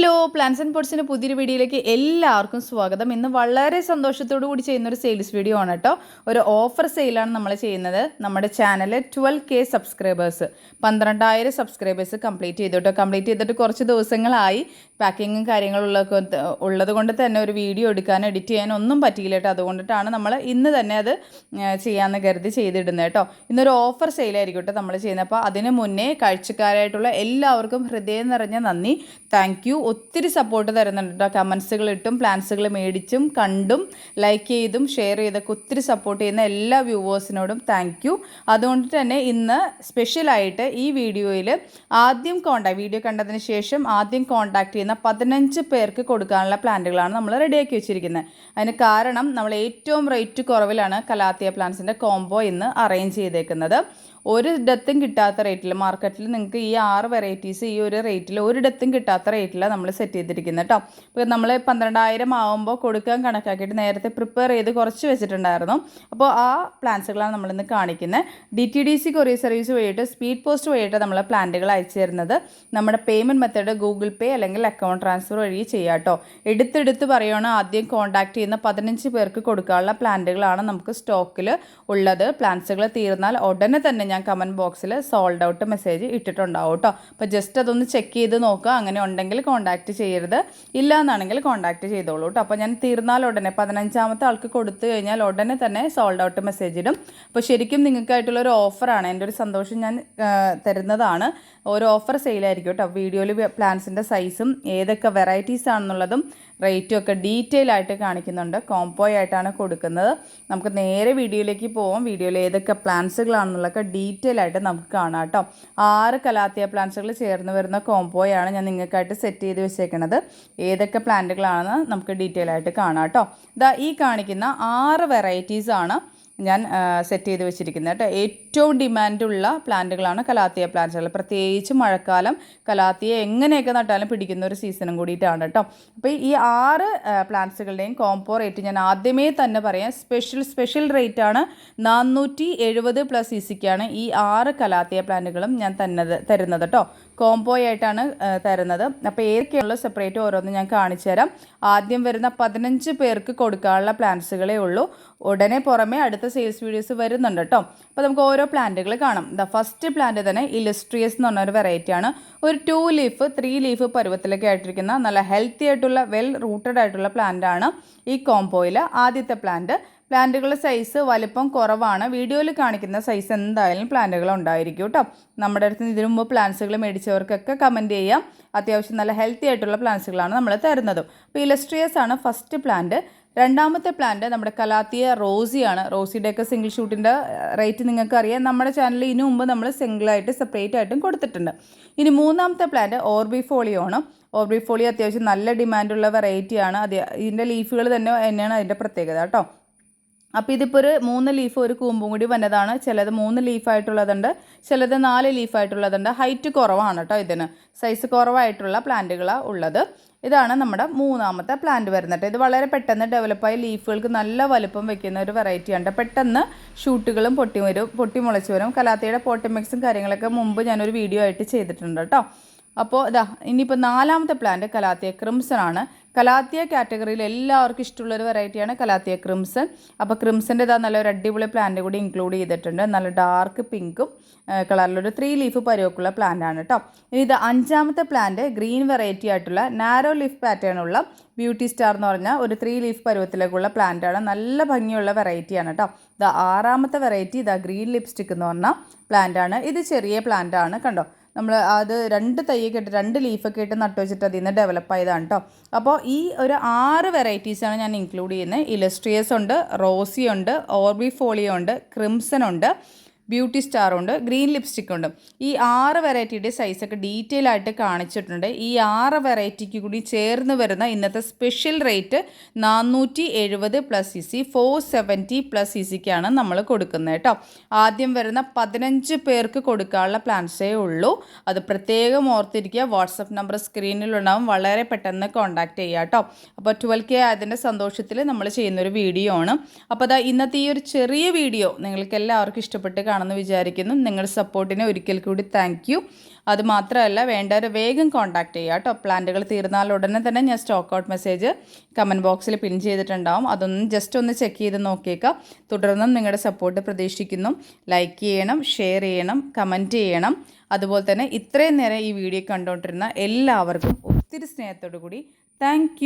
Hello plans and പോട്ട്സിന്റെ പുതിയൊരു വീഡിയോയിലേക്ക് എല്ലാവർക്കും സ്വാഗതം. ഇന്ന് വളരെ സന്തോഷത്തോടു കൂടി ചെയ്യുന്ന ഒരു സെയിൽസ് വീഡിയോ ആണ് കേട്ടോ ഒരു ഓഫർ സെയിലാണ് നമ്മൾ ചെയ്യുന്നത്. നമ്മുടെ ചാനൽ ട്വൽവ് കെ സബ്സ്ക്രൈബേഴ്സ് പന്ത്രണ്ടായിരം സബ്സ്ക്രൈബേഴ്സ് കംപ്ലീറ്റ് ചെയ്തു കേട്ടോ കംപ്ലീറ്റ് ചെയ്തിട്ട് കുറച്ച് ദിവസങ്ങളായി പാക്കിങ്ങും കാര്യങ്ങളുള്ള ഉള്ളത് കൊണ്ട് തന്നെ ഒരു വീഡിയോ എടുക്കാൻ എഡിറ്റ് ചെയ്യാൻ ഒന്നും പറ്റിയില്ല കേട്ടോ അതുകൊണ്ടിട്ടാണ് നമ്മൾ ഇന്ന് തന്നെ അത് ചെയ്യാമെന്ന് കരുതി ചെയ്തിടുന്നത് കേട്ടോ ഇന്നൊരു ഓഫർ സെയിലായിരിക്കും കേട്ടോ നമ്മൾ ചെയ്യുന്നത്. അപ്പോൾ അതിന് മുന്നേ കാഴ്ചക്കാരായിട്ടുള്ള എല്ലാവർക്കും ഹൃദയം നിറഞ്ഞ നന്ദി. താങ്ക് ഒത്തിരി സപ്പോർട്ട് തരുന്നുണ്ട് കേട്ടോ കമൻസുകൾ ഇട്ടും പ്ലാൻസുകൾ മേടിച്ചും കണ്ടും ലൈക്ക് ചെയ്തും ഷെയർ ചെയ്തൊക്കെ ഒത്തിരി സപ്പോർട്ട് ചെയ്യുന്ന എല്ലാ വ്യൂവേഴ്സിനോടും താങ്ക് യു അതുകൊണ്ട് തന്നെ ഇന്ന് സ്പെഷ്യലായിട്ട് ഈ വീഡിയോയിൽ ആദ്യം കോണ്ടാക്ട് വീഡിയോ കണ്ടതിന് ശേഷം ആദ്യം കോണ്ടാക്ട് ചെയ്യുന്ന പതിനഞ്ച് പേർക്ക് കൊടുക്കാനുള്ള പ്ലാന്റുകളാണ് നമ്മൾ റെഡിയാക്കി വെച്ചിരിക്കുന്നത്. അതിന് കാരണം നമ്മൾ ഏറ്റവും റേറ്റ് കുറവിലാണ് കലാത്തിയ പ്ലാന്റ്സിന്റെ കോംബോ ഇന്ന് അറേഞ്ച് ചെയ്തേക്കുന്നത്. ഒരിടത്തും കിട്ടാത്ത റേറ്റിൽ മാർക്കറ്റിൽ നിങ്ങൾക്ക് ഈ ആറ് വെറൈറ്റീസ് ഈ ഒരു റേറ്റിൽ ഒരിടത്തും കിട്ടാത്ത റേറ്റിലാണ് നമ്മൾ സെറ്റ് ചെയ്തിരിക്കുന്നത് കേട്ടോ ഇപ്പോൾ നമ്മൾ പന്ത്രണ്ടായിരം ആവുമ്പോൾ കൊടുക്കാൻ കണക്കാക്കിയിട്ട് നേരത്തെ പ്രിപ്പയർ ചെയ്ത് കുറച്ച് വെച്ചിട്ടുണ്ടായിരുന്നു. അപ്പോൾ ആ പ്ലാൻസുകളാണ് നമ്മളിന്ന് കാണിക്കുന്നത് D T D C courier service വഴിയിട്ട് speed post വഴിയിട്ട് നമ്മൾ പ്ലാന്റുകൾ അയച്ചു തരുന്നത് നമ്മുടെ പേയ്മെന്റ് മെത്തേഡ് ഗൂഗിൾ പേ അല്ലെങ്കിൽ അക്കൗണ്ട് ട്രാൻസ്ഫർ വഴി ചെയ്യാം കേട്ടോ എടുത്തെടുത്ത് പറയുകയാണ് ആദ്യം കോൺടാക്ട് ചെയ്യുന്ന പതിനഞ്ച് പേർക്ക് കൊടുക്കാനുള്ള പ്ലാന്റുകളാണ് നമുക്ക് സ്റ്റോക്കിൽ ഉള്ളത്. പ്ലാൻസുകൾ തീർന്നാൽ ഉടനെ തന്നെ ഞാൻ കമന്റ് ബോക്സിൽ സോൾഡ് ഔട്ട് മെസ്സേജ് ഇട്ടിട്ടുണ്ടാവും കേട്ടോ അപ്പോൾ ജസ്റ്റ് അതൊന്ന് ചെക്ക് ചെയ്ത് നോക്കുക. അങ്ങനെ ഉണ്ടെങ്കിൽ കോൺടാക്റ്റ് ചെയ്യരുത്. ഇല്ല എന്നാണെങ്കിൽ കോൺടാക്റ്റ് ചെയ്തോളൂ കേട്ടോ അപ്പോൾ ഞാൻ തീർന്നാൽ ഉടനെ പതിനഞ്ചാമത്തെ ആൾക്ക് കൊടുത്തു കഴിഞ്ഞാൽ ഉടനെ തന്നെ സോൾഡ് ഔട്ട് മെസ്സേജ് ഇടും. അപ്പോൾ ശരിക്കും നിങ്ങൾക്കായിട്ടുള്ള ഒരു ഓഫറാണ് എന്റെ ഒരു സന്തോഷം ഞാൻ തരുന്നതാണ്. ഒരു ഓഫർ സെയിലായിരിക്കും കേട്ടോ വീഡിയോയിൽ പ്ലാൻസിന്റെ സൈസും ഏതൊക്കെ വെറൈറ്റീസ് ആണെന്നുള്ളതും റേറ്റും ഒക്കെ ഡീറ്റെയിൽ ആയിട്ട് കാണിക്കുന്നുണ്ട്. കോംബോ ആയിട്ടാണ് കൊടുക്കുന്നത്. നമുക്ക് നേരെ വീഡിയോയിലേക്ക് പോവാം. വീഡിയോയിൽ ഏതൊക്കെ പ്ലാൻസുകളാണെന്നുള്ളതൊക്കെ ഡീറ്റെയിൽ ആയിട്ട് നമുക്ക് കാണാം കേട്ടോ ആറ് കലാത്തിയ പ്ലാൻസുകൾ ചേർന്ന് വരുന്ന കോംബോയാണ് ഞാൻ നിങ്ങൾക്കായിട്ട് സെറ്റ് ചെയ്ത് വെച്ചേക്കുന്നത് ഏതൊക്കെ പ്ലാന്റുകളാണെന്ന് നമുക്ക് ഡീറ്റെയിൽ ആയിട്ട് കാണാം കേട്ടോ. ഇതാ ഈ കാണിക്കുന്ന ആറ് വെറൈറ്റീസ് ആണ് ഞാൻ സെറ്റ് ചെയ്ത് വെച്ചിരിക്കുന്നത് കേട്ടോ. ഏറ്റവും ഡിമാൻഡുള്ള പ്ലാന്റുകളാണ് കലാത്തിയ പ്ലാന്റുകൾ പ്രത്യേകിച്ച് മഴക്കാലം കലാത്തിയ എങ്ങനെയൊക്കെ നട്ടാലും പിടിക്കുന്ന ഒരു സീസണും കൂടിയിട്ടാണ് കേട്ടോ. അപ്പോൾ ഈ ആറ് പ്ലാന്റ്സുകളുടെയും കോംപോ റേറ്റ് ഞാൻ ആദ്യമേ തന്നെ പറയാം. സ്പെഷ്യൽ സ്പെഷ്യൽ റേറ്റ് ആണ് നാനൂറ്റി എഴുപത് പ്ലസ് ഇ സിക്കാണ് ഈ ആറ് കലാത്തിയ പ്ലാന്റുകളും ഞാൻ തന്നത് തരുന്നത് കേട്ടോ. കോംബോ ആയിട്ടാണ് തരുന്നത്. അപ്പോൾ ഏതൊക്കെയുള്ള സെപ്പറേറ്റ് ഓരോന്നും ഞാൻ കാണിച്ചു തരാം. ആദ്യം വരുന്ന പതിനഞ്ച് പേർക്ക് കൊടുക്കാനുള്ള പ്ലാന്റ്സുകളേ ഉള്ളൂ. ഉടനെ പുറമെ അടുത്ത സെയിൽസ് വീഡിയോസ് വരുന്നുണ്ട് കേട്ടോ. അപ്പോൾ നമുക്ക് ഓരോ പ്ലാന്റുകൾ കാണും. ദ ഫസ്റ്റ് പ്ലാന്റ് തന്നെ ഇലസ്ട്രിയസ് എന്ന് പറഞ്ഞൊരു വെറൈറ്റി ആണ്. ഒരു ടു ലീഫ് ത്രീ ലീഫ് പരുവത്തിലൊക്കെ ആയിട്ടിരിക്കുന്ന നല്ല ഹെൽത്തി ആയിട്ടുള്ള വെൽ റൂട്ടഡ് ആയിട്ടുള്ള പ്ലാന്റ് ആണ് ഈ കോംബോയിൽ ആദ്യത്തെ പ്ലാന്റ് പ്ലാന്റുകളുടെ സൈസ് വലിപ്പം കുറവാണ്. വീഡിയോയിൽ കാണിക്കുന്ന സൈസ് എന്തായാലും പ്ലാന്റുകൾ ഉണ്ടായിരിക്കും കേട്ടോ. നമ്മുടെ അടുത്ത് ഇതിനു മുമ്പ് പ്ലാന്റ്സുകൾ മേടിച്ചവർക്കൊക്കെ കമന്റ് ചെയ്യാം. അത്യാവശ്യം നല്ല ഹെൽത്തി ആയിട്ടുള്ള പ്ലാന്റ്സുകളാണ് നമ്മൾ തരുന്നത്. അപ്പോൾ ഇലസ്ട്രിയസ് ആണ് ഫസ്റ്റ് പ്ലാന്റ് രണ്ടാമത്തെ പ്ലാന്റ് നമ്മുടെ കലാത്തിയ റോസിയാണ്. റോസിയുടെയൊക്കെ സിംഗിൾ ഷൂട്ടിന്റെ റേറ്റ് നിങ്ങൾക്ക് അറിയാം നമ്മുടെ ചാനലിൽ ഇതിനു മുമ്പ് നമ്മൾ സിംഗിളായിട്ട് സെപ്പറേറ്റ് ആയിട്ടും കൊടുത്തിട്ടുണ്ട്. ഇനി മൂന്നാമത്തെ പ്ലാന്റ് ഓർബിഫോളിയോ ആണ് ഓർബിഫോളിയോ അത്യാവശ്യം നല്ല ഡിമാൻഡുള്ള വെറൈറ്റിയാണ് അത് ഇതിന്റെ ലീഫുകൾ തന്നെ തന്നെയാണ് അതിന്റെ പ്രത്യേകത കേട്ടോ. അപ്പോൾ ഇതിപ്പോൾ ഒരു മൂന്ന് ലീഫ് ഒരു കൂമ്പും കൂടി വന്നതാണ്. ചിലത് മൂന്ന് ലീഫായിട്ടുള്ളതുണ്ട് ചിലത് നാല് ലീഫായിട്ടുള്ളതുണ്ട് ഹൈറ്റ് കുറവാണ് കേട്ടോ ഇതിന്. സൈസ് കുറവായിട്ടുള്ള പ്ലാന്റുകളാണ് ഉള്ളത്. ഇതാണ് നമ്മുടെ മൂന്നാമത്തെ പ്ലാന്റ് വരുന്നത്. ഇത് വളരെ പെട്ടെന്ന് ഡെവലപ്പായ ലീഫുകൾക്ക് നല്ല വലുപ്പം വെക്കുന്ന ഒരു വെറൈറ്റിയാണ് പെട്ടെന്ന് ഷൂട്ടുകളും പൊട്ടി വരും പൊട്ടി മുളച്ച് വരും. കലാത്തിയുടെ പോട്ടിമിക്സും കാര്യങ്ങളൊക്കെ മുമ്പ് ഞാനൊരു വീഡിയോ ആയിട്ട് ചെയ്തിട്ടുണ്ട് കേട്ടോ അപ്പോൾ ഇതാ ഇനിയിപ്പോൾ നാലാമത്തെ പ്ലാന്റ് കലാത്തിയ ക്രിംസൺ ആണ് കലാത്തിയ കാറ്റഗറിയിൽ എല്ലാവർക്കും ഇഷ്ടമുള്ള ഒരു വെറൈറ്റിയാണ് കലാത്തിയ ക്രിംസൺ അപ്പോൾ ക്രിംസന്റെ ഇതാ നല്ലൊരു അടിപൊളി പ്ലാന്റ് കൂടി ഇൻക്ലൂഡ് ചെയ്തിട്ടുണ്ട്. നല്ല ഡാർക്ക് പിങ്കും കളറിലൊരു ത്രീ ലീഫ് പരുവക്കുള്ള പ്ലാന്റ് ആണ് കേട്ടോ ഇനി ഇത് അഞ്ചാമത്തെ പ്ലാന്റ് ഗ്രീൻ വെറൈറ്റി ആയിട്ടുള്ള നാരോ ലീഫ് പാറ്റേൺ ഉള്ള ബ്യൂട്ടി സ്റ്റാർ എന്ന് പറഞ്ഞാൽ ഒരു ത്രീ ലീഫ് പരുവത്തിലേക്കുള്ള പ്ലാന്റ് ആണ്. നല്ല ഭംഗിയുള്ള വെറൈറ്റിയാണ് കേട്ടോ ഇത് ആറാമത്തെ വെറൈറ്റി ഇതാ ഗ്രീൻ ലിപ്സ്റ്റിക് എന്ന് പറഞ്ഞ പ്ലാന്റ് ആണ്. ഇത് ചെറിയ പ്ലാന്റ് ആണ് കണ്ടോ. നമ്മൾ അത് രണ്ട് തൈയൊക്കെ ഇട്ട് രണ്ട് ലീഫൊക്കെ ഇട്ട് നട്ടു വെച്ചിട്ട് അതിൽ നിന്ന് ഡെവലപ്പ് ആയതാണ് കേട്ടോ അപ്പോൾ ഈ ഒരു ആറ് വെറൈറ്റീസാണ് ഞാൻ ഇൻക്ലൂഡ് ചെയ്യുന്നത്. ഇലസ്ട്രിയസ് ഉണ്ട് റോസി ഉണ്ട് ഓർബിഫോളിയോ ഉണ്ട് ക്രിംസൺ ഉണ്ട്. ബ്യൂട്ടി സ്റ്റാർ ഉണ്ട് ഗ്രീൻ ലിപ്സ്റ്റിക് ഉണ്ട്. ഈ ആറ് വെറൈറ്റിയുടെ സൈസൊക്കെ ഡീറ്റെയിൽ ആയിട്ട് കാണിച്ചിട്ടുണ്ട്. ഈ ആറ് വെറൈറ്റിക്ക് കൂടി ചേർന്ന് വരുന്ന ഇന്നത്തെ സ്പെഷ്യൽ റേറ്റ് നാനൂറ്റി എഴുപത് plus E C four seventy plus E സിക്കാണ് നമ്മൾ കൊടുക്കുന്നത് കേട്ടോ. ആദ്യം വരുന്ന പതിനഞ്ച് പേർക്ക് കൊടുക്കാനുള്ള പ്ലാൻസേ ഉള്ളൂ. അത് പ്രത്യേകം ഓർത്തിരിക്കുക. വാട്സപ്പ് നമ്പർ സ്ക്രീനിലുണ്ടാവും വളരെ പെട്ടെന്ന് കോൺടാക്ട് ചെയ്യുക കേട്ടോ. അപ്പോൾ ട്വൽവ് കെ ആയതിന്റെ സന്തോഷത്തിൽ നമ്മൾ ചെയ്യുന്നൊരു വീഡിയോ ആണ്. അപ്പോൾ അതാ ഇന്നത്തെ ഈ ഒരു ചെറിയ വീഡിയോ നിങ്ങൾക്ക് എല്ലാവർക്കും ഇഷ്ടപ്പെട്ട് കാണാൻ ഇഷ്ടമാണെന്ന് വിചാരിക്കുന്നു. നിങ്ങളുടെ സപ്പോർട്ടിന് ഒരിക്കൽ കൂടി താങ്ക് യു അതുമാത്രമല്ല വേണ്ടവർ വേഗം കോൺടാക്ട് ചെയ്യുക കേട്ടോ. പ്ലാന്റുകൾ തീർന്നാൽ ഉടനെ തന്നെ ഞാൻ സ്റ്റോക്ക് ഔട്ട് മെസ്സേജ് കമന്റ് ബോക്സിൽ പിൻ ചെയ്തിട്ടുണ്ടാവും. അതൊന്ന് ജസ്റ്റ് ഒന്ന് ചെക്ക് ചെയ്ത് നോക്കിയേക്കാം. തുടർന്നും നിങ്ങളുടെ സപ്പോർട്ട് പ്രതീക്ഷിക്കുന്നു. ലൈക്ക് ചെയ്യണം ഷെയർ ചെയ്യണം കമന്റ് ചെയ്യണം. അതുപോലെ തന്നെ ഇത്രയും നേരം ഈ വീഡിയോ കണ്ടുകൊണ്ടിരുന്ന എല്ലാവർക്കും ഒത്തിരി സ്നേഹത്തോടു കൂടി താങ്ക്